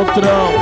స్తోత్రం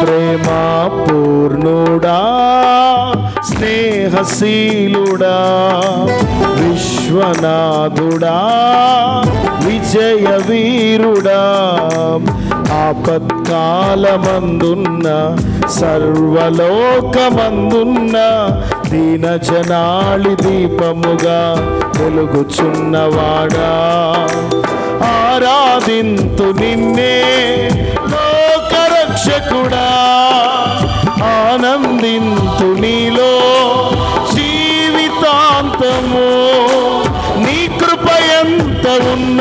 ప్రేమా పూర్ణుడా స్నేహశీలుడా విశ్వనాథుడా. విజయ వీరుడా ఆపత్కాలమందున్న సర్వలోకమందున్న దీన జనాళి దీపముగా వెలుగుచున్నవాడా. ఆరాధింతు నిన్నే లోకరక్షకుడా. ఆనందింతు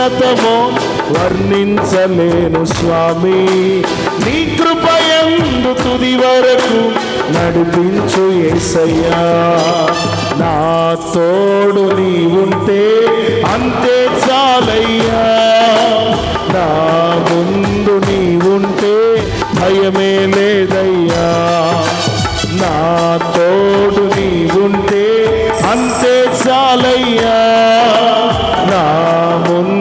ఉన్నతమో వర్ణించలేను స్వామి. నీ కృపయందు తుది వరకు నడిపించు ఏసయ్యా. నా తోడు నీ ఉంటే అంతే చాలయ్యా. నా ముందు నీ ఉంటే భయమే లేదయ్యా. నా తోడు నీ ఉంటే అంతే చాలయ్యా. నా ముందు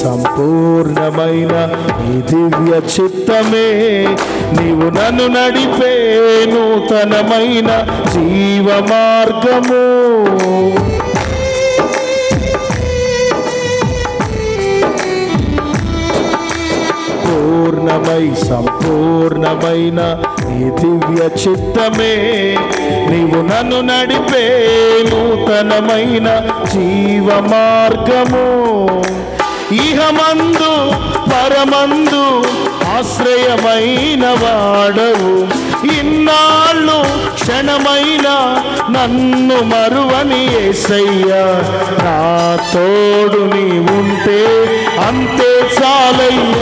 సంపూర్ణమైన ఈ దివ్య చిత్తమే. నీవు నన్ను నడిపే నూతనమైన జీవ మార్గము పూర్ణమై సంపూర్ణమైన ఈ దివ్య చిత్తమే. నీవు నన్ను నడిపే నూతనమైన జీవ మార్గము ఇహమందు పరమందు ఆశ్రయమైన వాడవు. ఇన్నాళ్ళు క్షణమైన నన్ను మరువని ఏసయ్యా నా తోడు నీ ఉంటే అంతే చాలయ్యా.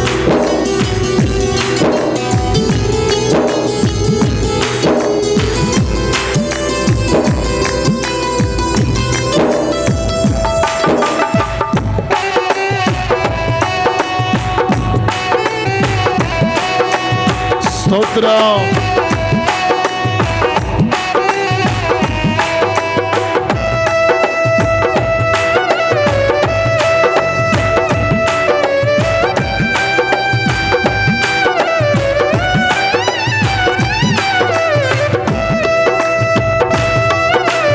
స్తోత్రం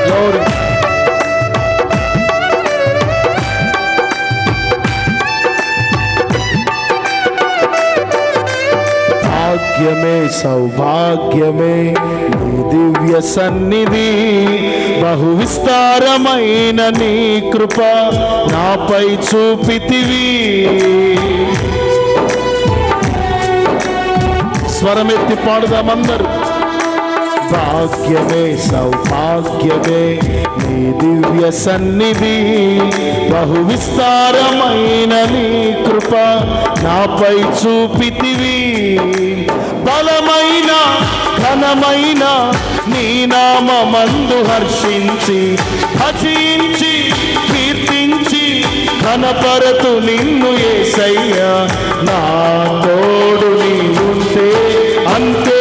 Glory. సౌభాగ్యమే నీ దివ్య సన్నిధి. బహు విస్తారమైన నీ కృప నాపై చూపితివి. స్వరమెత్తి పాడుదామందరూ భాగ్యమే సౌభాగ్యమే నీ దివ్య సన్నిధి. బహు విస్తారమైన నీ కృప నాపై చూపితివి. ఘనమైన నీ నామందు హర్షించి హసించి కీర్తించి ఘనపరతు నిన్ను ఏసయ్యా. నా తోడు నీ అంతే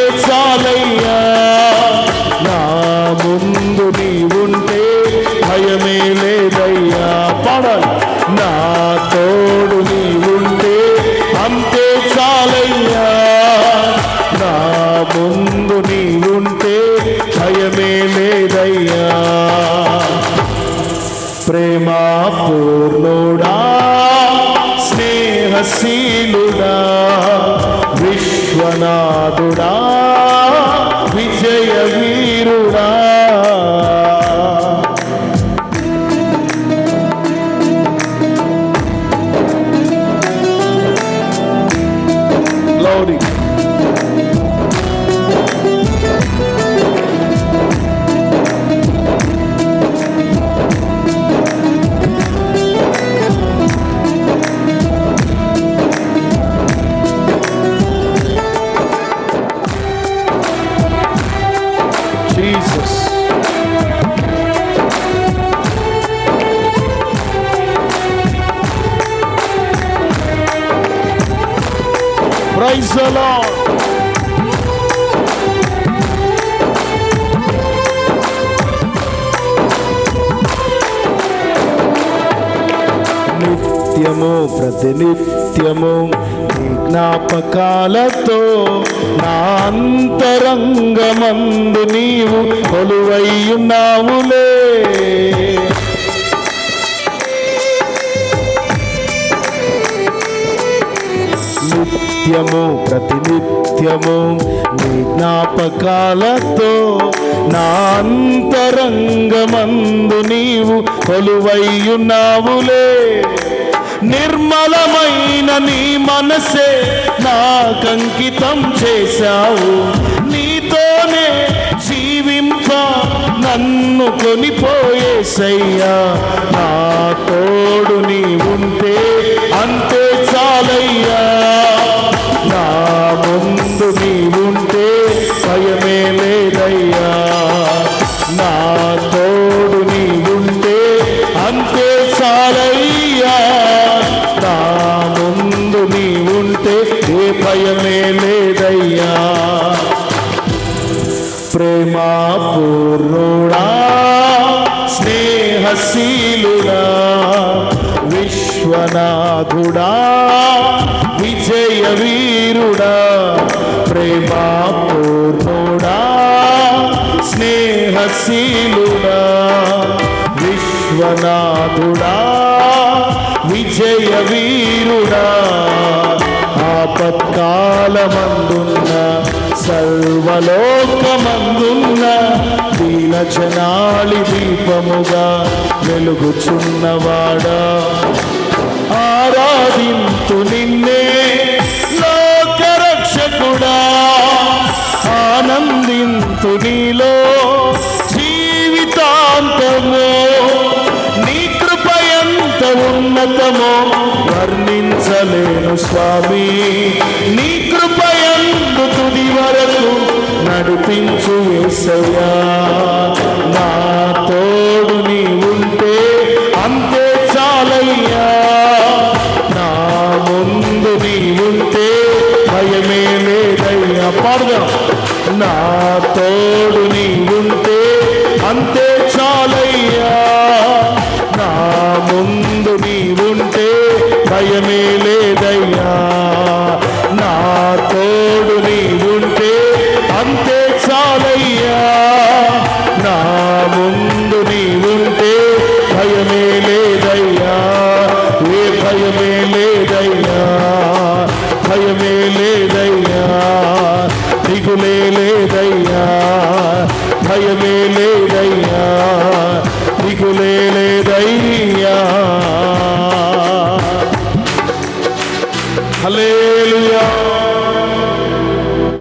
స్నేహశీలుడా విశ్వనా Praise the Lord. నిత్యము ప్రతినిత్యము నీ జ్ఞాపకాలతో నా అంతరంగమందు నీవు కొలువయ్యున్నావులే నిత్యము ప్రతినిత్యము నీ జ్ఞాపకాలతో నా అంతరంగమందు నీవు కొలువయ్యున్నావులే నిర్మలమైన నీ మనసే నాకంకితం చేశావు. నీతోనే జీవింప నన్ను కొనిపోయేసయ్యా. ఏ భయమే లేదయ్యా. ప్రేమా పూర్ణుడా స్నేహశీలుడా విశ్వనాథుడా విజయ వీరుడా ప్రేమా పూర్ణుడా స్నేహశీలుడా విశ్వనాథుడా. ఆపత్కాలమందున్న సర్వలోకమందున్న దీన జనాళి దీపముగా వెలుగుచున్నవాడా. ఆరాధింతు నిన్నే లోకరక్షకుడా. ఆనందింతు నీలో స్వామి నీ కృపయందు తుది వరకు నడిపించు వేసయ్యా నా తోడు నీ ఉంటే అంతే చాలయ్యా. నా ముందు నీ ఉంటే భయమే లేదయ్యా. పాడుదా? నా తోడు నీ ఉంటే అంతే చాలయ్యా. నా ముందు నీ ఉంటే భయమే లేదయ్యా.